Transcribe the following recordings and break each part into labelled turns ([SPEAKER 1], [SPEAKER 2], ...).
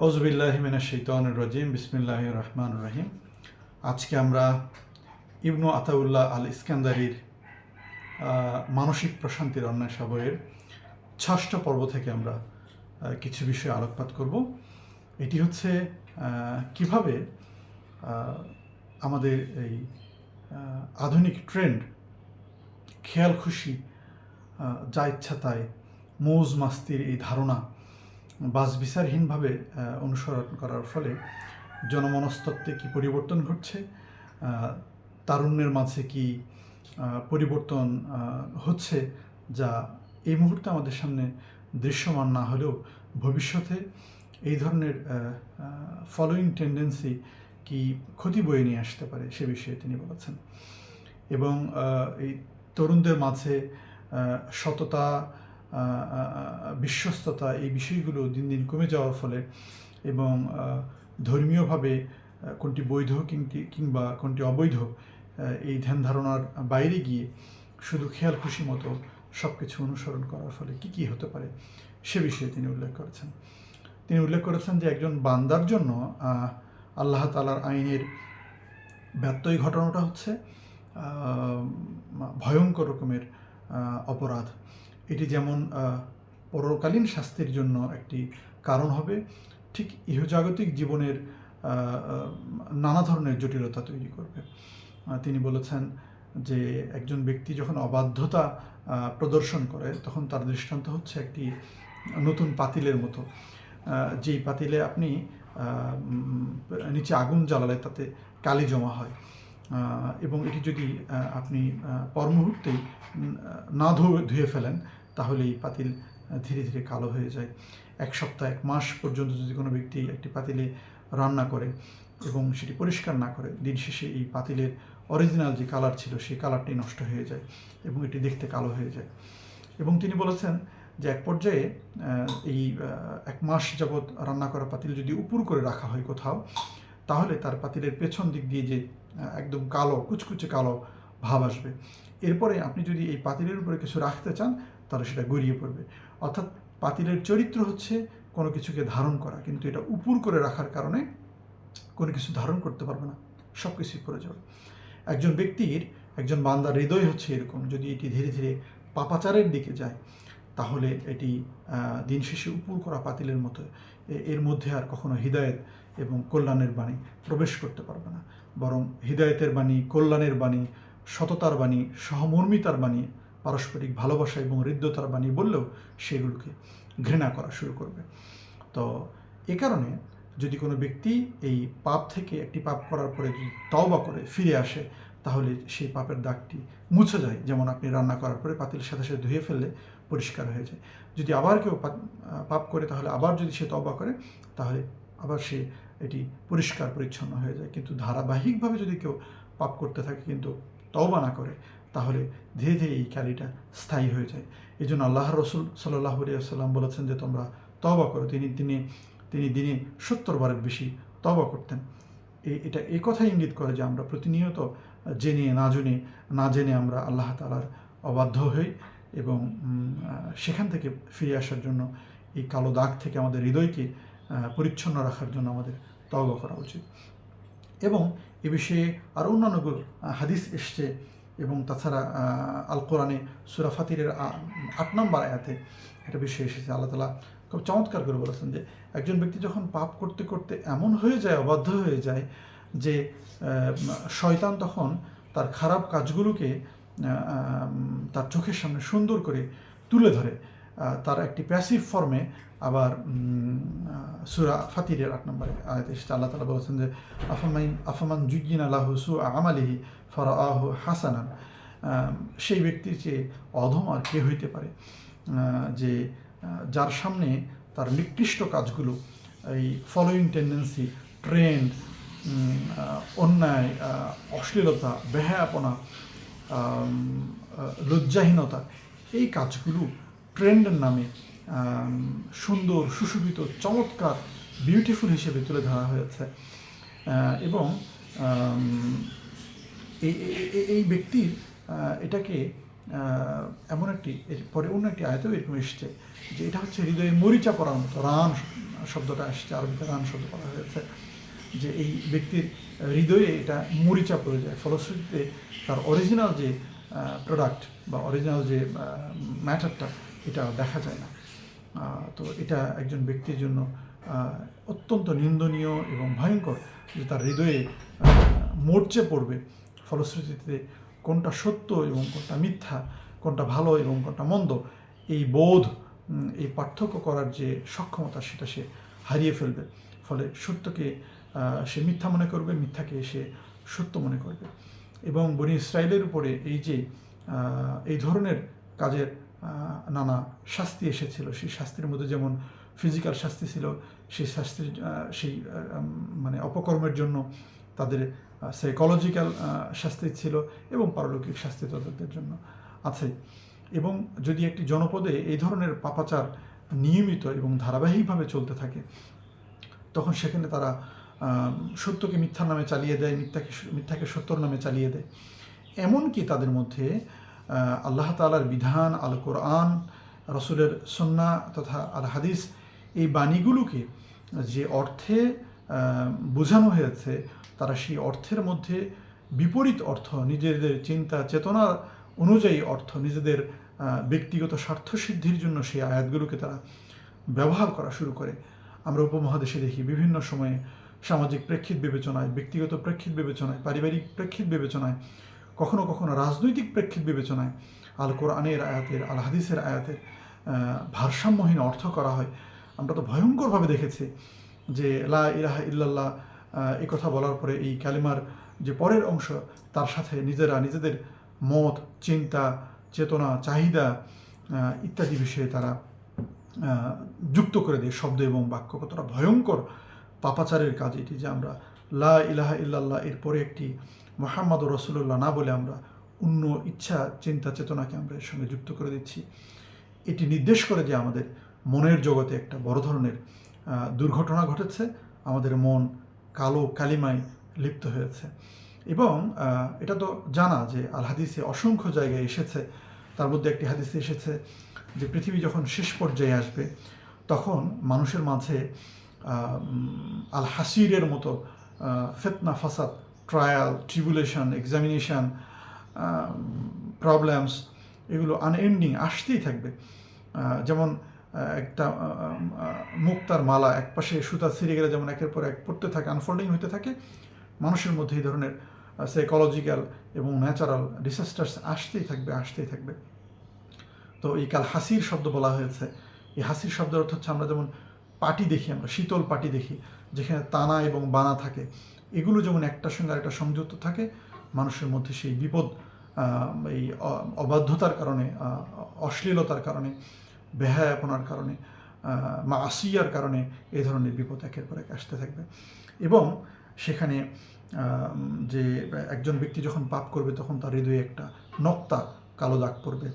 [SPEAKER 1] আউজবিল্লাহিমিনা শৈতানুর রাজিম বিসমিল্লাহ রহমান রহিম আজকে আমরা ইবনু আতাউল্লাহ আল ইস্কান্দারির মানসিক প্রশান্তির অন্যায় বইয়ের ষষ্ঠ পর্ব থেকে আমরা কিছু বিষয়ে আলোকপাত করব। এটি হচ্ছে কীভাবে আমাদের এই আধুনিক ট্রেন্ড খেয়াল খুশি যা ইচ্ছা তাই মৌজ মাস্তির এই ধারণা বাস বিচারহীনভাবে অনুসরণ করার ফলে জনমনস্তত্ত্বে কি পরিবর্তন ঘটছে? তারুণ্যের মাঝে কি পরিবর্তন হচ্ছে যা এই মুহূর্তে আমাদের সামনে দৃশ্যমান না হলেও ভবিষ্যতে এই ধরনের ফলোয়িং টেন্ডেন্সি কি ক্ষতি বয়ে নিয়ে আসতে পারে সে বিষয়ে তিনি বলেছেন। এবং এই তরুণদের মাঝে সততা বিশ্বস্ততা এই বিষয়গুলো দিন দিন কমে যাওয়ার ফলে এবং ধর্মীয়ভাবে কোনটি বৈধ কিংবা কোনটি অবৈধ এই ধ্যান ধারণার বাইরে গিয়ে শুধু খেয়াল খুশি মতো সব কিছু অনুসরণ করার ফলে কি কি হতে পারে সে বিষয়ে তিনি উল্লেখ করেছেন। তিনি উল্লেখ করেছেন যে একজন বান্দার জন্য আল্লাহ তালার আইনের ব্যত্যয় ঘটানোটা হচ্ছে ভয়ঙ্কর রকমের অপরাধ। এটি যেমন পরকালীন শাস্তির জন্য একটি কারণ হবে ঠিক ইহজাগতিক জীবনের নানা ধরনের জটিলতা তৈরি করবে। তিনি বলেছেন যে একজন ব্যক্তি যখন অবাধ্যতা প্রদর্শন করে তখন তার দৃষ্টান্ত হচ্ছে একটি নতুন পাতিলের মতো। যেই পাতিলে আপনি নিচে আগুন জ্বালালে তাতে কালি জমা হয়। এবং এটি যদি আপনি আহ, পর মুহূর্তেই না ধুয়ে ফেলেন তাহলে এই পাতিল ধীরে ধীরে কালো হয়ে যায়। এক সপ্তাহ, এক মাস পর্যন্ত যদি কোনো ব্যক্তি একটি পাতিলে রান্না করে এবং সেটি পরিষ্কার না করে, দিন শেষে এই পাতিলের অরিজিনাল যে কালার ছিল, সেই কালারটি নষ্ট হয়ে যায় এবং এটি দেখতে কালো হয়ে যায়। এবং তিনি বলেছেন যে এক পর্যায়ে এই এক মাস যাবৎ রান্না করা পাতিল যদি উপর করে রাখা হয় কোথাও, তাহলে তার পাতিলের পেছন দিক দিয়ে যে একদম কালো, কুচকুচে কালো ভাব আসবে। এরপরে আপনি যদি এই পাতিলের উপরে কিছু রাখতে চান তাহলে সেটা গড়িয়ে পড়বে। অর্থাৎ পাতিলের চরিত্র হচ্ছে কোনো কিছুকে ধারণ করা, কিন্তু এটা উপর করে রাখার কারণে কোনো কিছু ধারণ করতে পারবে না সব কিছুই পড়ে যাবে। একজন ব্যক্তির, একজন বান্দার হৃদয় হচ্ছে এরকম, যদি এটি ধীরে ধীরে পাপাচারের দিকে যায়, তাহলে এটি দিন শেষে উপর করা পাতিলের মতো এর মধ্যে আর কখনো হৃদায়ত এবং কল্যাণের বাণী প্রবেশ করতে পারবে না। বরং হৃদায়তের বাণী, কল্যাণের বাণী, সততার বাণী, সহমর্মিতার বাণী পারস্পরিক ভালোবাসা এবং হৃদ্যতার বাণী বললেও সেগুলোকে ঘৃণা করা শুরু করবে। তো এ কারণে যদি কোনো ব্যক্তি এই পাপ থেকে একটি পাপ করার পরে যদি তওবা করে, ফিরে আসে, তাহলে সেই পাপের দাগটি মুছে যায়। যেমন আপনি রান্না করার পরে পাতিলের সাথে সাথে ধুয়ে ফেললে পরিষ্কার হয়ে যায়। যদি আবার কেউ পাপ করে, তাহলে আবার যদি সে তওবা করে, তাহলে আবার সে এটি পরিষ্কার, পরিচ্ছন্ন হয়ে যায়। কিন্তু ধারাবাহিকভাবে যদি কেউ পাপ করতে থাকে, কিন্তু তওবা না করে তাহলে ধীরে ধীরে এই কালিটা স্থায়ী হয়ে যায়। এই জন্য আল্লাহ রসুল সাল্লাহ সাল্লাম বলেছেন যে তোমরা তবা করো। তিনি তিনি তিনি দিনে সত্তর বারের বেশি তওবা করতেন। এ- এটা এই কথাই ইঙ্গিত করে যে আমরা প্রতিনিয়ত জেনে না জেনে না জেনে আমরা আল্লাহ তালার অবাধ্য হই এবং সেখান থেকে ফিরে আসার জন্য এই কালো দাগ থেকে আমাদের হৃদয়কে পরিচ্ছন্ন রাখার জন্য আমাদের তওবা করা উচিত। এবং এ বিষয়ে আরও অন্যান্যগুলো আহ, হাদিস এসছে এবং তাছাড়া আল কোরআনে সুরা ফাতিরের, আ- আট নম্বর আয়াতে একটা বিষয় এসেছে, আল্লাহ তালা খুব চমৎকার করে বলেছেন যে, একজন ব্যক্তি যখন পাপ করতে করতে এমন হয়ে যায়, অবাধ্য হয়ে যায় যে শয়তান তখন তার খারাপ কাজগুলোকে তার চোখের সামনে সুন্দর করে তুলে ধরে। তার একটি প্যাসিভ ফর্মে আবার সুরা ফাতিরের আট নম্বরে আয়াতে এসেছে, আল্লাহ তালা বলেছেন যে আফামাই আফামান জুজ্জিন আল্লাহ সু আমালিহি ফরা আহ হাসানান সেই ব্যক্তির চেয়ে অধম আর কে হইতে পারে? যে যার সামনে তার নিকৃষ্ট কাজগুলো, এই ফলোয়িং টেন্ডেন্সি ট্রেন্ড অন্যায় অশ্লীলতা, বেহায়াপনা লজ্জাহীনতা, এই কাজগুলো ট্রেন্ডের নামে সুন্দর, সুশোভিত, চমৎকার বিউটিফুল হিসেবে তুলে ধরা হয়েছে। এবং এই ব্যক্তির এটাকে এমন একটি পরে অন্য একটি আয়তেও এরকম এসছে যে এটা হচ্ছে হৃদয়ে মরিচা পড়ার মতো, রান শব্দটা আসছে আরবিতে রান শব্দ বলা হয়েছে। যে এই ব্যক্তির হৃদয়ে এটা মরিচা পড়ে যায়, ফলশ্রুতিতে তার অরিজিনাল যে প্রোডাক্ট বা অরিজিনাল যে ম্যাটারটা এটা দেখা যায় না। তো এটা একজন ব্যক্তির জন্য অত্যন্ত নিন্দনীয় এবং ভয়ঙ্কর যে তার হৃদয়ে মরচে পড়বে। ফলশ্রুতিতে কোনটা সত্য এবং কোনটা মিথ্যা, কোনটা ভালো এবং কোনটা মন্দ, এই বোধ এই পার্থক্য করার যে সক্ষমতা সেটা সে হারিয়ে ফেলবে। ফলে সত্যকে সে মিথ্যা মনে করবে, মিথ্যাকে সে সত্য মনে করবে। এবং বনি ইসরায়েলের উপরে এই যে এই ধরনের কাজের নানা শাস্তি এসেছিল। সেই শাস্তির মধ্যে যেমন ফিজিক্যাল শাস্তি ছিল, সেই শাস্তির সেই মানে অপকর্মের জন্য তাদের সাইকোলজিক্যাল শাস্তি ছিল এবং পারলৌকিক শাস্তি তাদের জন্য আছে। এবং যদি একটি জনপদে এই ধরনের পাপাচার নিয়মিত এবং ধারাবাহিকভাবে চলতে থাকে, তখন সেখানে তারা সত্যকে মিথ্যার নামে চালিয়ে দেয়, মিথ্যাকে মিথ্যাকে সত্যর নামে চালিয়ে দেয়। এমনকি তাদের মধ্যে আল্লাহ তালার বিধান আল কোরআন রসুলের সন্না তথা আল হাদিস এই বাণীগুলোকে যে অর্থে বোঝানো হয়েছে, তারা সেই অর্থের মধ্যে বিপরীত অর্থ, নিজেদের চিন্তা, চেতনা অনুযায়ী অর্থ, নিজেদের ব্যক্তিগত স্বার্থ সিদ্ধির জন্য সেই আয়াতগুলোকে তারা ব্যবহার করা শুরু করে। আমরা উপমহাদেশে দেখি বিভিন্ন সময়ে সামাজিক প্রেক্ষিত বিবেচনায়, ব্যক্তিগত প্রেক্ষিত বিবেচনায়, পারিবারিক প্রেক্ষিত বিবেচনায় কখনো কখনো রাজনৈতিক প্রেক্ষিত বিবেচনায় আল কোরআনের আয়াতের আল হাদিসের আয়াতের ভারসাম্যহীন অর্থ করা হয়। আমরা তো ভয়ঙ্করভাবে দেখেছি যে লা ইলাহা ইল্লাল্লাহ এই কথা বলার পরে এই কালিমার যে পরের অংশ, তার সাথে নিজেরা নিজেদের মত, চিন্তা, চেতনা, চাহিদা ইত্যাদি বিষয়ে তারা যুক্ত করে দেয় শব্দ এবং বাক্য। কতটা ভয়ঙ্কর পাপাচারের কাজ এটি যে আমরা লা ইলাহা ইল্লাল্লাহ এরপরে একটি মোহাম্মদ রসুল্লাহ না বলে আমরা অন্য ইচ্ছা, চিন্তা, চেতনাকে আমরা এর সঙ্গে যুক্ত করে দিচ্ছি। এটি নির্দেশ করে যে আমাদের মনের জগতে একটা বড় ধরনের দুর্ঘটনা ঘটেছে, আমাদের মন কালো কালিমায় লিপ্ত হয়েছে। এবং এটা তো জানা যে আল হাদিসে অসংখ্য জায়গায় এসেছে, তার মধ্যে একটি হাদিসে এসেছে যে পৃথিবী যখন শেষ পর্যায়ে আসবে, তখন মানুষের মাঝে আল হাসিরের মতো ফেতনা, ফাসাদ ট্রায়াল ট্রিবুলেশন এক্সামিনেশন প্রবলেমস এগুলো আনএন্ডিং আসতেই থাকবে। যেমন একটা মুক্তার মালা এক পাশে সুতা ছিঁড়ে গেলে যেমন একের পর এক পড়তে থাকে আনফোল্ডিং হতে থাকে, মানুষের মধ্যে এই ধরনের সাইকোলজিক্যাল এবং ন্যাচারাল ডিসাস্টার্স আসতেই থাকবে আসতেই থাকবে। তো এই কাল হাসির শব্দ বলা হয়েছে। এই হাসির শব্দের অর্থ হচ্ছে আমরা যেমন পাটি দেখি, আমরা শীতল পাটি দেখি যেখানে তানা এবং বানা থাকে। এগুলো যেমন একটার সঙ্গে আরেকটা সংযুক্ত থাকে, মানুষের মধ্যে সেই বিপদ এই অবাধ্যতার কারণে অশ্লীলতার কারণে, বেহায়াপনার কারণে মা আসিয়ার কারণে এই ধরনের বিপদ একের পর এক আসতে থাকবে। এবং সেখানে যে একজন ব্যক্তি যখন পাপ করবে, তখন তার হৃদয়ে একটা নক্তা কালো দাগ পড়বে।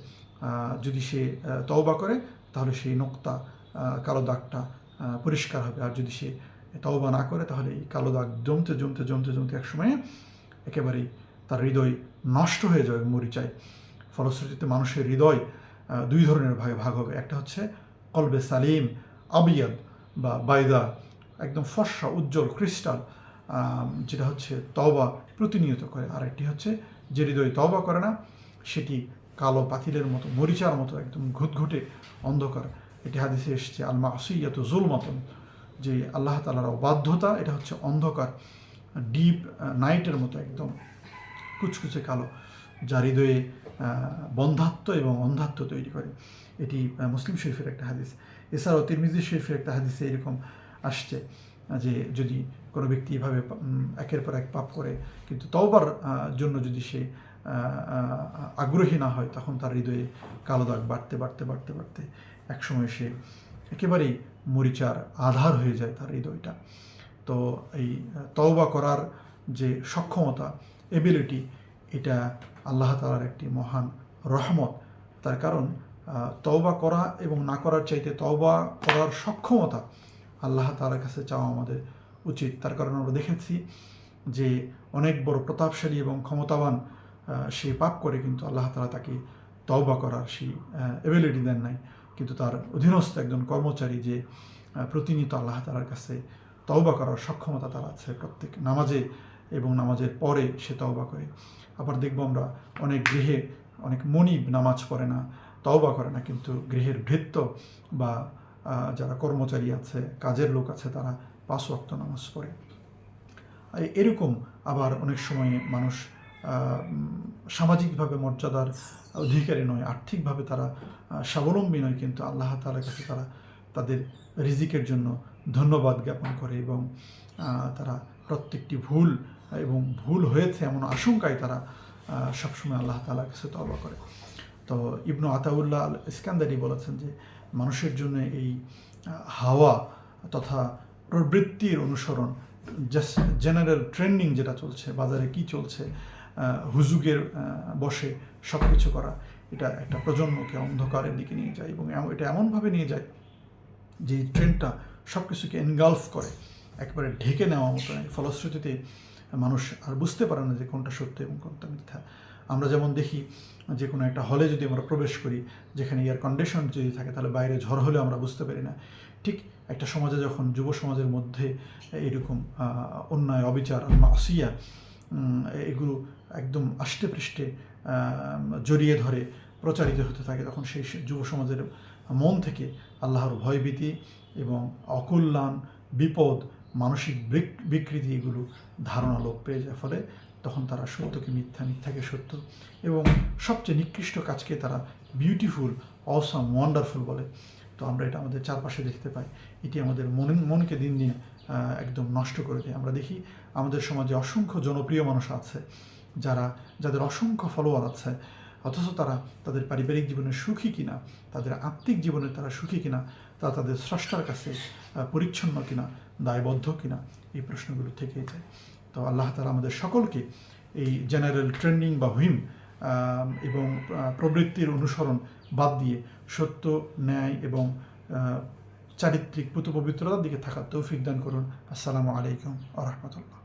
[SPEAKER 1] যদি সে তওবা করে, তাহলে সেই নোক্তা কালো দাগটা পরিষ্কার হবে। আর যদি সে তওবা না করে তাহলে এই কালো দাগ জমতে জমতে জমতে জমতে এক সময়ে একেবারেই তার হৃদয় নষ্ট হয়ে যাবে মরিচায় ফলশ্রুতিতে মানুষের হৃদয় দুই ধরনের ভাগে, ভাগ হবে। একটা হচ্ছে কলবে সালিম, আবিয়াদ বা বাইদা, একদম ফর্সা, উজ্জ্বল, ক্রিস্টাল যেটা হচ্ছে তওবা প্রতিনিয়ত করে। আর একটি হচ্ছে যে হৃদয় তওবা করে না, সেটি কালো পাতিলের মতো, মরিচার মতো একদম ঘুটঘুটে অন্ধকার। এটি হাদিসে এসছে আল মাসিয়াত জুল মতন যে আল্লাহ তালার অবাধ্যতা, এটা হচ্ছে অন্ধকার ডিপ নাইটের মতো একদম কুচকুচে কালো, যা হৃদয়ে বন্ধাত্ম এবং অন্ধাত্ম তৈরি করে। এটি মুসলিম শরীফের একটা হাদিস। এছাড়াও তিরমিজি শরীফের একটা হাদিসে এরকম আসছে যে যদি কোনো ব্যক্তি এভাবে একের পর এক পাপ করে, কিন্তু তওবার জন্য যদি সে আগ্রহী না হয়, তখন তার হৃদয়ে কালো দাগ বাড়তে বাড়তে বাড়তে বাড়তে একসময় সে একেবারেই মরিচার আধার হয়ে যায় তার হৃদয়টা। তো এই তওবা করার যে সক্ষমতা এবিলিটি এটা আল্লাহ তালার একটি মহান রহমত। তার কারণ তওবা করা এবং না করার চাইতে তওবা করার সক্ষমতা আল্লাহ তালার কাছে চাওয়া আমাদের উচিত। তার কারণ আমরা দেখেছি যে অনেক বড় প্রতাপশালী এবং ক্ষমতাবান সে পাপ করে কিন্তু আল্লাহ তালা তাকে তওবা করার সেই এবিলিটি দেন নাই। কিন্তু তার অধীনস্থ একজন কর্মচারী যে প্রতিনিয়ত আল্লাহ তালার কাছে তওবা করার সক্ষমতা তার আছে প্রত্যেক নামাজে এবং নামাজের পরে সে তওবা করে। আবার দেখব আমরা অনেক গৃহে অনেক মনিব নামাজ পড়ে না, তওবা করে না, কিন্তু গৃহের ভৃত্য বা যারা কর্মচারী আছে, কাজের লোক আছে, তারা পাঁচ ওয়াক্ত নামাজ পড়ে। এরকম আবার অনেক সময় মানুষ সামাজিকভাবে মর্যাদার অধিকারী নয়, আর্থিকভাবে তারা স্বাবলম্বী নয়, কিন্তু আল্লাহ তালার কাছে তারা তাদের রিজিকের জন্য ধন্যবাদ জ্ঞাপন করে এবং তারা প্রত্যেকটি ভুল এবং ভুল হয়েছে এমন আশঙ্কায় তারা সবসময় আল্লাহ তালার কাছে তবা করে। তো ইবনু আতাউল্লাহ আল ইস্কান্দারি বলেছেন যে, মানুষের জন্য এই হাওয়া তথা প্রবৃত্তির অনুসরণ, জাস্ট জেনারেল ট্রেন্ডিং যেটা চলছে, বাজারে কি চলছে হুজুগের বসে সব কিছু করা, এটা একটা প্রজন্মকে অন্ধকারের দিকে নিয়ে যায় এবং এটা এমনভাবে নিয়ে যায় যে এই ট্রেন্ডটা সব কিছুকে এনগালফ করে, একবারে ঢেকে নেওয়া মতো ফলশ্রুতিতে মানুষ আর বুঝতে পারে না যে কোনটা সত্য এবং কোনটা মিথ্যা। আমরা যেমন দেখি যে কোনো একটা হলে যদি আমরা প্রবেশ করি, যেখানে এয়ার কন্ডিশন যদি থাকে, তাহলে বাইরে ঝড় হলেও আমরা বুঝতে পারি না। ঠিক একটা সমাজে যখন, যুব সমাজের মধ্যে এরকম অন্যায়, অবিচার, মাসিয়া এগুলো একদম আষ্টে পৃষ্ঠে জড়িয়ে ধরে প্রচারিত হতে থাকে তখন সেই যুব সমাজের মন থেকে আল্লাহর ভয়ভীতি এবং অকল্যাণ, বিপদ, মানসিক বিকৃতি এগুলো ধারণা লোপ পেয়ে যায়। ফলে তখন তারা সত্যকে মিথ্যা, মিথ্যাকে সত্য এবং সবচেয়ে নিকৃষ্ট কাজকে তারা বিউটিফুল অসাম ওয়ান্ডারফুল বলে। তো আমরা এটা আমাদের চারপাশে দেখতে পাই। এটি আমাদের মন, মনকে দিন দিন একদম নষ্ট করে দেয়। আমরা দেখি আমাদের সমাজে অসংখ্য জনপ্রিয় মানুষ আছে। যারা, যাদের অসংখ্য ফলোয়ার আছে, অথচ তারা তাদের পারিবারিক জীবনে সুখী কিনা, তাদের আত্মিক জীবনে তারা সুখী কিনা, তা তাদের স্রষ্টার কাছে পরিচ্ছন্ন কিনা, দায়বদ্ধ কিনা, এই প্রশ্নগুলো থেকেই যায়। তো আল্লাহ তালা আমাদের সকলকে এই জেনারেল ট্রেন্ডিং বা হুইম এবং প্রবৃত্তির অনুসরণ বাদ দিয়ে সত্য, ন্যায় এবং চারিত্রিক পুত পবিত্রতার দিকে থাকার তৌফিক দান করুন। আসসালামু আলাইকুম আ রহমতুল্লাহ।